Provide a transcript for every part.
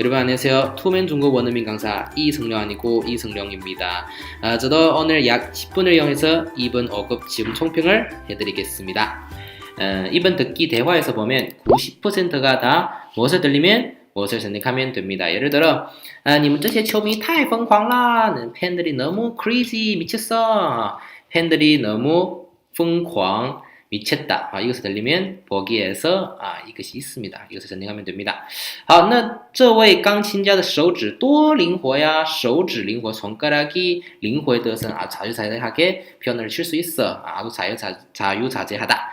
여러분 안녕하세요. 투맨 중국 원어민 강사 이성령 아니고 이성령입니다. 아, 저도 오늘 약 10분을 이용해서 이번 5급 지금 총평을 해드리겠습니다. 어, 이번 듣기 대화에서 보면 90%가 다 무엇을 들리면 무엇을 선택하면 됩니다. 예를 들어, 아, 你们这些球迷太疯狂啦! 팬들이 너무 crazy, 미쳤어! 팬들이 너무 疯狂, 미쳤다. 아, 이것을 들리면 보기에서 아, 이것이 있습니다. 이것을 선택하면 됩니다. 好，那这位钢琴家的手指多灵活呀！手指灵活，손가락이灵活的선 아, 자유자재하게 표현을 칠 수 있어. 아주 자유자 자유자재하다.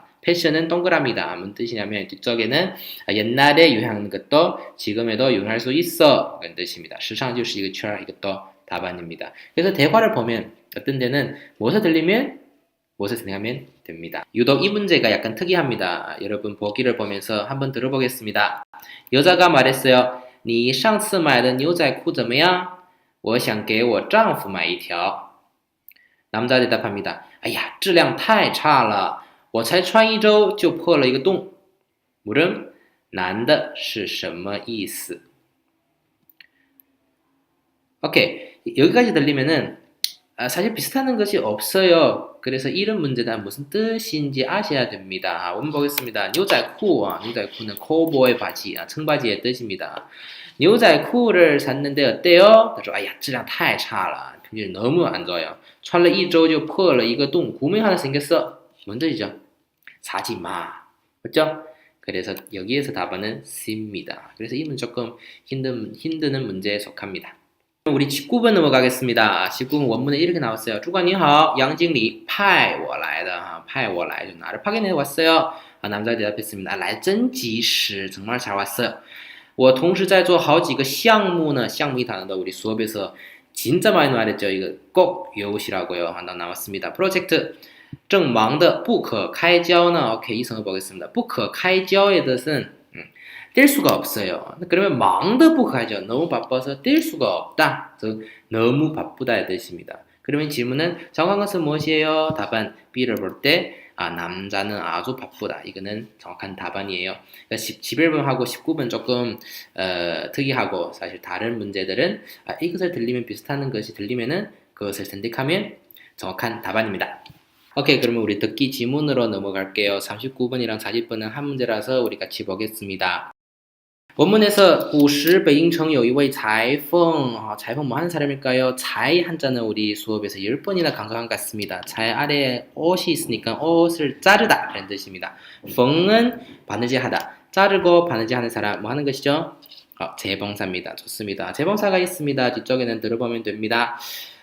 패션은 동그라미다. 무슨 뜻이냐면 뒤쪽에는 옛날에 유행하는 것도 지금에도 유행할 수 있어. 그런 뜻입니다. 时尚就是一个圈儿 이것도 답안입니다. 그래서 대화를 보면 어떤 데는 무엇을 들리면 무엇을 선택하면 됩니다. 유독 이 문제가 약간 특이합니다. 여러분 보기를 보면서 한번 들어보겠습니다. 여자가 말했어요. 你上次买的牛仔裤怎么样?我想给我丈夫买一条. 남자 대답합니다. 哎呀,质量太差了. 我才穿一周就破了一个洞. 물음 男的是什么意思? 오케이. 여기까지 들리면은 아, 사실 비슷한 것이 없어요. 그래서 이런 문제가 무슨 뜻인지 아셔야 됩니다. 원문 보겠습니다.牛仔裤,牛仔裤는 코보의 바지, 아, 청바지의 뜻입니다. 牛仔裤를 샀는데 어때요? 他说哎呀质量太差了 品质 너무 안 좋아요. 穿了一周就破了一个洞 구멍 하나 생겼어. 뭔 뜻이죠? 사지 마. 맞죠? 그래서 여기에서 답안은 C입니다. 그래서 이 문제 조금 힘든, 힘드는 문제에 속합니다. 우리 19번 넘어가겠습니다. 19번 원문에 이렇게 나왔어요. 主管你好, 양经理 派我来的, 派我来 나를 파견해 왔어요. 아, 남자 대답했습니다. 来真及时, 정말 잘 왔어요. 我同时在做好几个项目呢. 项目이 단어도 우리 수업에서 진짜 많이 말했죠. 이거 꼭 외우시라고요. 하나 나왔습니다. 프로젝트 正忙的不可开交呢. 오케이, 이성을 보겠습니다. 不可开交의 뜻은 뗄 수가 없어요. 그러면 망드부가죠. 너무 바빠서 뗄 수가 없다. 즉 너무 바쁘다의 뜻입니다. 그러면 질문은 정확한 것은 무엇이에요? 답안 B를 볼 때 아, 남자는 아주 바쁘다. 이거는 정확한 답안이에요. 그러니까 11번하고 19번 조금 어, 특이하고 사실 다른 문제들은 아, 이것을 들리면 비슷한 것이 들리면은 그것을 선택하면 정확한 답안입니다. 오케이 그러면 우리 듣기 지문으로 넘어갈게요. 39번이랑 40번은 한 문제라서 우리 같이 보겠습니다. 원문에서 구시 베잉청 요이웨이 자이펑 어, 자이펑 뭐 하는 사람일까요? 자이 한자는 우리 수업에서 10번이나 강조한 것 같습니다. 자이 아래에 옷이 있으니까 옷을 자르다 라는 뜻입니다. 펑은 바느질하다 자르고 바느질하는 사람 뭐 하는 것이죠? 어, 재봉사입니다. 좋습니다. 재봉사가 있습니다. 뒤쪽에는 들어보면 됩니다.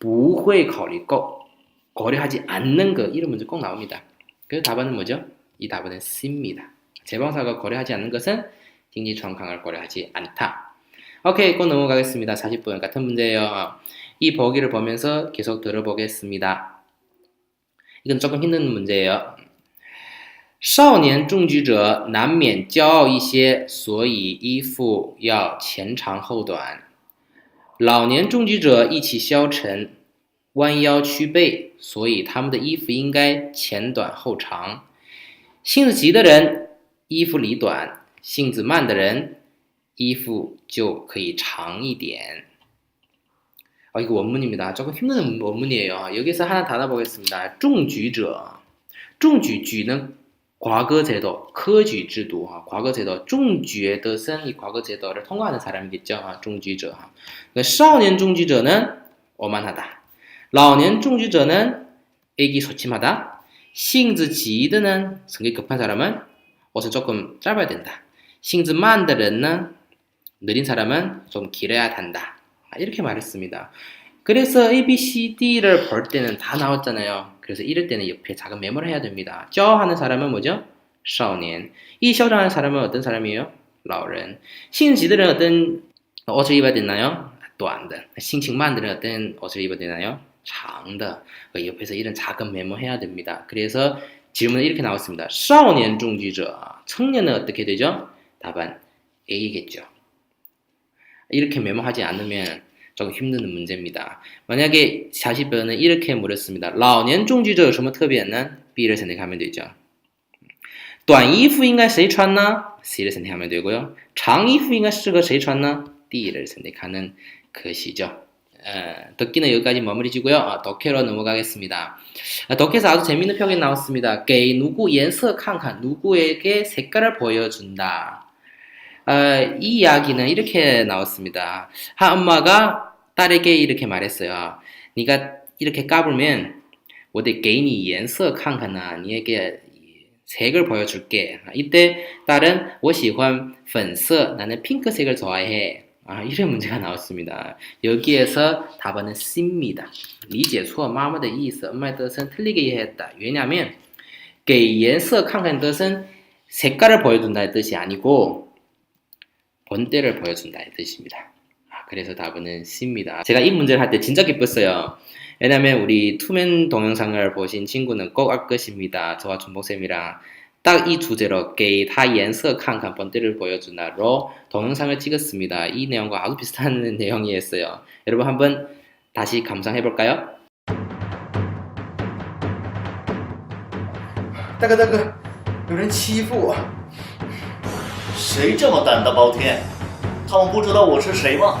不会考虑꼭 고려하지 않는 것 이런 문제 꼭 나옵니다. 그래서 답안은 뭐죠? 이 답은 C입니다. 재방사가 고려하지 않는 것은 딩지 정강을 고려하지 않다. 오케이, 꼭 넘어가겠습니다. 40분 같은 문제예요. 이 보기를 보면서 계속 들어보겠습니다. 이건 조금 힘든 문제예요. 少年重举者难免骄傲一些，所以衣服要前长后短。 老年重举者意气消沉，弯腰屈背，所以他们的衣服应该前短后长。性子急的人衣服里短，性子慢的人衣服就可以长一点。 아, 이거 원문입니다. 조금 힘든 원문이에요. 여기서 하나 닫아보겠습니다. 中举者, 中举举는 과거 제도, 科举制度 아, 과거 제도, 中学的生이 과거 제도를 통과하는 사람이겠죠. 아, 中举者. 그少年中举者는 오만하다. 老年中举者는 애기소침하다. 性子急的는 성격 급한 사람은 옷은 조금 짧아야 된다. 性子慢的人는 느린 사람은 좀 길어야 한다. 아, 이렇게 말했습니다. 그래서 A, B, C, D를 볼 때는 다 나왔잖아요. 그래서 이럴 때는 옆에 작은 메모를 해야 됩니다. 저 하는 사람은 뭐죠? 少年. 이 셔를 하는 사람은 어떤 사람이에요? 老人. 신지들은 어떤 옷을 입어야 되나요? 短的. 싱칭만들은 어떤 옷을 입어야 되나요? 长的. 그 옆에서 이런 작은 메모 해야 됩니다. 그래서 질문은 이렇게 나왔습니다. 少年中举者. 청년은 어떻게 되죠? 답은 A겠죠. 이렇게 메모하지 않으면 조금 힘드는 문제입니다. 만약에 40번은 이렇게 물었습니다. 老年中举者有什么特别呢? B를 선택하면 되죠. 短衣服应该谁穿呢? C를 선택하면 되고요. 长衣服应该适合谁穿呢? D를 선택하는 것이죠. 어, 덕기는 여기까지 마무리 지고요. 어, 덕해로 넘어가겠습니다. 어, 덕해에서 아주 재밌는 표현이 나왔습니다. 给 누구 颜色看看 누구에게 색깔을 보여준다. 어, 이 이야기는 이렇게 나왔습니다. 한 엄마가 딸에게 이렇게 말했어요. 네가 이렇게 까불면 我得给你颜色看看呐 니에게 색을 보여줄게. 이때 딸은 我喜欢粉色 나는 핑크색을 좋아해. 아, 이런 문제가 나왔습니다. 여기에서 답안은 C입니다. 理解错 마마의意思, 엄마의 뜻은 틀리게 이해했다. 왜냐하면 给颜色看看 뜻은 색깔을 보여준다의 뜻이 아니고 본때를 보여준다의 뜻입니다. 아, 그래서 답은 C입니다. 제가 이 문제를 할 때 진짜 기뻤어요. 왜냐면 우리 투맨 동영상을 보신 친구는 꼭 알 것입니다. 저와 준봉쌤이랑 딱 이 주제로 게이 다颜色 칸칸 번때를 보여주나로 동영상을 찍었습니다. 이 내용과 아주 비슷한 내용이었어요. 여러분 한번 다시 감상해 볼까요? 大哥大哥，有人欺负我，谁这么胆大包天？他们不知道我是谁吗？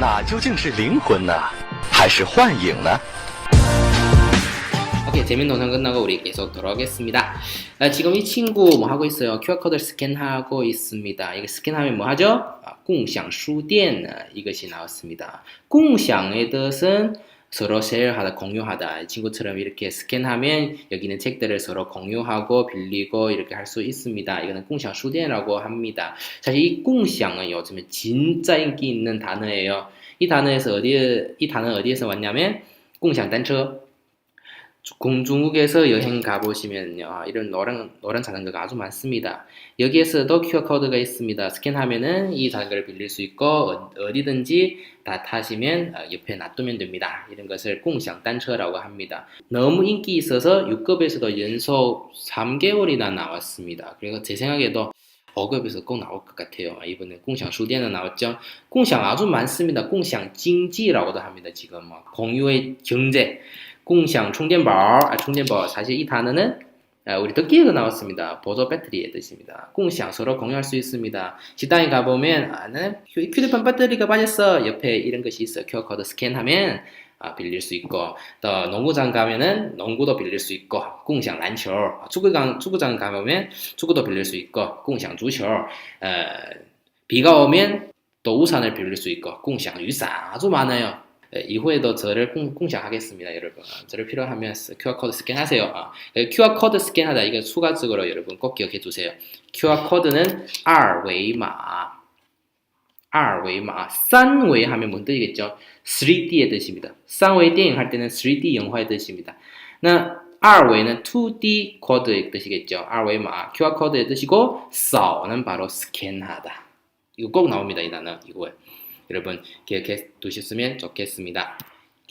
那究竟是灵魂呢，还是幻影呢？ 오케이 재밌는 동상 끝나고 우리 계속 돌아오겠습니다. 아, 지금 이 친구 뭐 하고 있어요? QR 코드를 스캔하고 있습니다. 이게 스캔하면 뭐 하죠? 아, 共享书店 아, 이것이 나왔습니다. 共享의 뜻은 서로 쉐어하다 공유하다 친구처럼 이렇게 스캔하면 여기는 책들을 서로 공유하고 빌리고 이렇게 할 수 있습니다. 이거는 공샹 수대라고 합니다. 사실 이 공샹은 요즘에 진짜 인기 있는 단어예요. 이 단어에서 어디 이 단어 어디에서 왔냐면 공상 단차 공중국에서 여행 가보시면요. 아, 이런 노란, 노란 자전거가 아주 많습니다. 여기에서도 QR코드가 있습니다. 스캔하면은 이 자전거를 빌릴 수 있고, 어, 어디든지 다 타시면 아, 옆에 놔두면 됩니다. 이런 것을 공상단처라고 합니다. 너무 인기 있어서 6급에서도 연속 3개월이나 나왔습니다. 그래서 제 생각에도 5급에서 꼭 나올 것 같아요. 아, 이번에 공상수대는 나왔죠. 공상 아주 많습니다. 공상 징지라고도 합니다. 지금 공유의 경제. 공상 충전볼, 아, 충전볼 사실 이 단어는 아, 우리 듣기에도 나왔습니다. 보조 배터리의 뜻입니다. 공상 서로 공유할 수 있습니다. 식당에 가보면 아, 네, 나는 휴대폰 배터리가 빠졌어. 옆에 이런 것이 있어. QR코드 스캔하면 아, 빌릴 수 있고 또 농구장 가면은 농구도 빌릴 수 있고 공상 란球 아, 축구장 축구장 가면 축구도 빌릴 수 있고 공상 주쇼 어, 아, 비가 오면 또 우산을 빌릴 수 있고 공상 유산 아주 많아요. 예, 이후에도 저를 공, 공享하겠습니다, 여러분. 아, 저를 필요하면 QR코드 스캔하세요. 아, QR코드 스캔하다, 이건 수가적으로 여러분 꼭 기억해 두세요. QR코드는 二维码. 二维码, 3维 하면 뭔 뜻이겠죠? 3D의 뜻입니다. 3维 电影 할 때는 3D 영화의 뜻입니다. 나 2维는 2D 코드의 뜻이겠죠. 2维码, QR코드의 뜻이고 扫는 바로 스캔하다. 이거 꼭 나옵니다, 이 단어. 이거 여러분 기억해 두셨으면 좋겠습니다.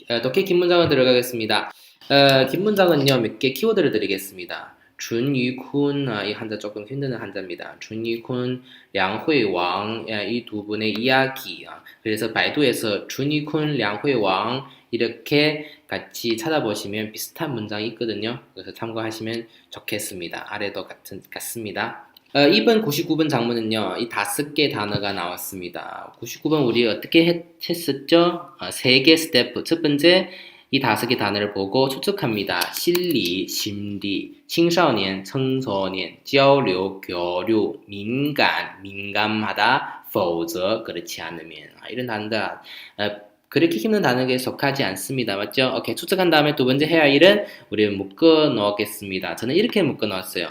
어, 덕해 긴 문장을 들어가겠습니다. 어, 긴 문장은요 몇 개 키워드를 드리겠습니다. 준유쿤 아, 이 한자 조금 힘드는 한자입니다. 준유쿤, 량회왕 아, 이두 분의 이야기. 아, 그래서 바이두에서 준유쿤, 량회왕 이렇게 같이 찾아보시면 비슷한 문장이 있거든요. 그래서 참고하시면 좋겠습니다. 아래도 같은 같습니다. 어, 이번 99번 장문은요, 이 다섯 개 단어가 나왔습니다. 99번 우리 어떻게 했, 했었죠? 어, 세개 스텝. 첫 번째, 이 다섯 개 단어를 보고 추측합니다. 실리, 심리,青少年, 청소년, 交流, 교류, 민간, 민감하다, 否则, 그렇지 않으면. 아, 이런 단어들, 어, 그렇게 힘든 단어에 속하지 않습니다. 맞죠? 오케이. 추측한 다음에 두 번째 해야 할 일은 우리 묶어 넣겠습니다. 저는 이렇게 묶어 넣었어요.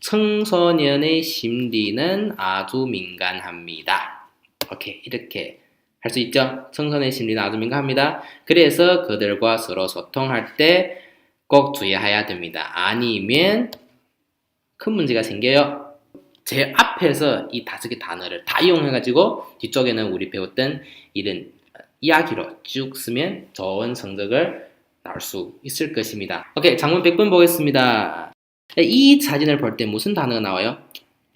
청소년의 심리는 아주 민감합니다. 오케이. 이렇게 할 수 있죠? 청소년의 심리는 아주 민감합니다. 그래서 그들과 서로 소통할 때 꼭 주의해야 됩니다. 아니면 큰 문제가 생겨요. 제 앞에서 이 다섯 개 단어를 다 이용해가지고 뒤쪽에는 우리 배웠던 이런 이야기로 쭉 쓰면 좋은 성적을 나올 수 있을 것입니다. 오케이, 장문 100번 보겠습니다. 이 사진을 볼 때 무슨 단어가 나와요?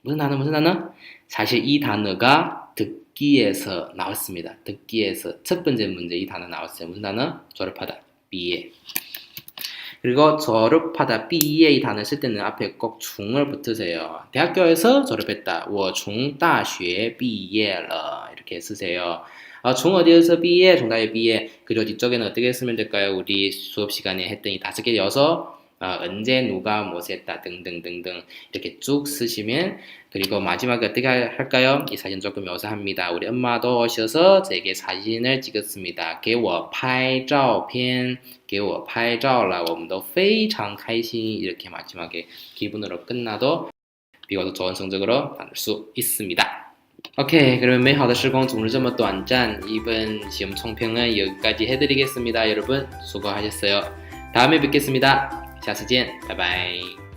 무슨 단어, 무슨 단어? 사실 이 단어가 듣기에서 나왔습니다. 듣기에서 첫 번째 문제 이 단어 나왔어요. 무슨 단어? 졸업하다. 비예. 그리고 졸업하다, 비예 이 단어 쓸 때는 앞에 꼭 중을 붙으세요. 대학교에서 졸업했다. 我从大学毕业了 이렇게 쓰세요. 아, 중 어디에서 비예, 중다에 비예. 그리고 뒤쪽에는 어떻게 쓰면 될까요? 우리 수업 시간에 했더니 다섯 개 여서 어, 언제 누가 뭐 했다 등등등등 이렇게 쭉 쓰시면 그리고 마지막에 어떻게 할- 할까요? 이 사진 조금 묘사합니다. 우리 엄마도 오셔서 제게 사진을 찍었습니다. 给我拍照片,给我拍照了. 我们都非常开心. 이렇게 마지막에 기분으로 끝나도 비교도 좋은 성적으로 나눌 수 있습니다. 오케이, 그러면 美好的时光总是这么短暂. 이번 시험 총평은 여기까지 해드리겠습니다. 여러분 수고하셨어요. 다음에 뵙겠습니다. 下次见，拜拜。